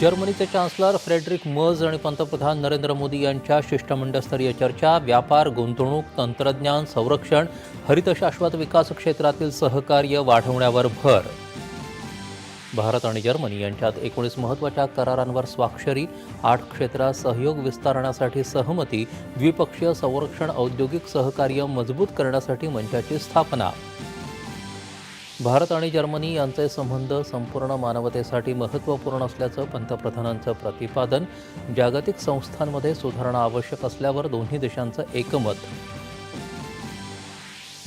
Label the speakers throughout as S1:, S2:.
S1: जर्मनीचे chancellor Frederick मज आणि पंतप्रधान नरेंद्र मोदी यांच्या शिष्टमंडळस्तरीय चर्चा व्यापार गुंतवणूक तंत्रज्ञान संरक्षण हरित शाश्वत विकास क्षेत्रातील सहकार्य वाढवण्यावर भर. भारत आणि जर्मनी यांच्यात एकोणीस महत्त्वाच्या करारांवर स्वाक्षरी आठ क्षेत्रात सहयोग विस्तारण्यासाठी सहमती द्विपक्षीय संरक्षण औद्योगिक सहकार्य मजबूत करण्यासाठी मंचाची स्थापना. भारत आणि जर्मनी यांचे संबंध संपूर्ण मानवतेसाठी महत्त्वपूर्ण असल्याचं पंतप्रधानांचं प्रतिपादन जागतिक संस्थांमध्ये सुधारणा आवश्यक असल्यावर दोन्ही देशांचं एकमत.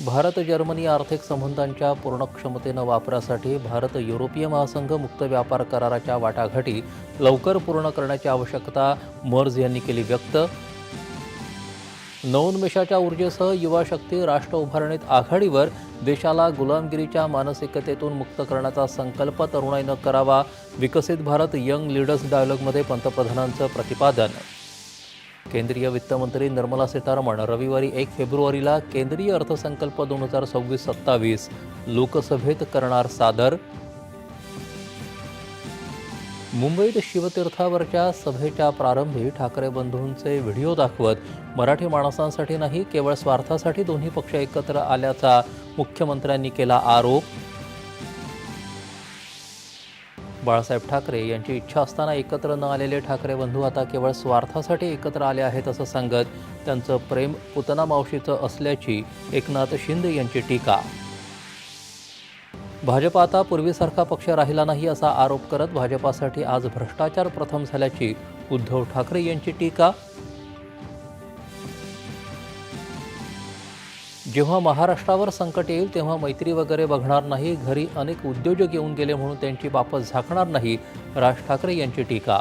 S1: भारत जर्मनी आर्थिक संबंधांच्या पूर्ण क्षमतेनं वापरासाठी भारत युरोपीय महासंघ मुक्त व्यापार कराराच्या वाटाघाटी लवकर पूर्ण करण्याची आवश्यकता मर्ज यांनी केली व्यक्त. नवोन्मेषाच्या ऊर्जेसह युवा शक्ती राष्ट्र उभारणीत आघाडीवर देशाला गुलामगिरीच्या मानसिकतेतून मुक्त करण्याचा संकल्प तरुणाईनं करावा. विकसित भारत यंग लीडर्स डायलॉगमध्ये पंतप्रधानांचं प्रतिपादन. केंद्रीय वित्तमंत्री निर्मला सीतारामन रविवारी एक फेब्रुवारीला केंद्रीय अर्थसंकल्प दोन हजार सव्वीस सत्तावीस लोकसभेत करणार सादर मुंबईत शिवतीर्थावरच्या सभेच्या प्रारंभी ठाकरे बंधूंचे व्हिडिओ दाखवत मराठी माणसांसाठी नाही केवळ स्वार्थासाठी दोन्ही पक्ष एकत्र आल्याचा मुख्यमंत्र्यांनी केला आरोप. बाळासाहेब ठाकरे यांची इच्छा असताना एकत्र न आलेले ठाकरे बंधू आता केवळ स्वार्थासाठी एकत्र आले आहेत असं सांगत त्यांचं प्रेम पुतना मावशीचं असल्याची एकनाथ शिंदे यांची टीका. भाजप आता पूर्वीसारखा पक्ष राहिला नाही असा आरोप करत भाजपासाठी आज भ्रष्टाचार प्रथम झाल्याची उद्धव ठाकरे यांची टीका. जेव्हा महाराष्ट्रावर संकट येईल तेव्हा मैत्री वगैरे बघणार नाही घरी अनेक उद्योजक येऊन गेले म्हणून त्यांची बापस झाकणार नाही राज ठाकरे यांची टीका.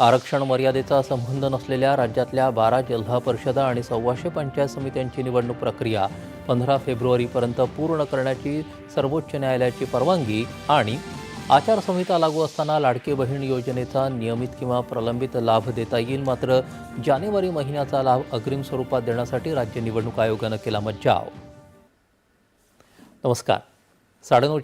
S1: आरक्षण मर्यादेचा संबंध नसलेल्या राज्यातल्या बारा जिल्हा परिषदा आणि सव्वाशे पंचायत समित्यांची निवडणूक प्रक्रिया पंधरा फेब्रुवारीपर्यंत पूर्ण करण्याची सर्वोच्च न्यायालयाची परवानगी आणि आचारसंहिता लागू असताना लाडकी बहीण योजनेचा नियमित किंवा प्रलंबित लाभ देता येईल मात्र जानेवारी महिन्याचा लाभ अग्रिम स्वरूपात देण्यासाठी राज्य निवडणूक आयोगानं केला मज्जाव. नमस्कार. साडेनऊ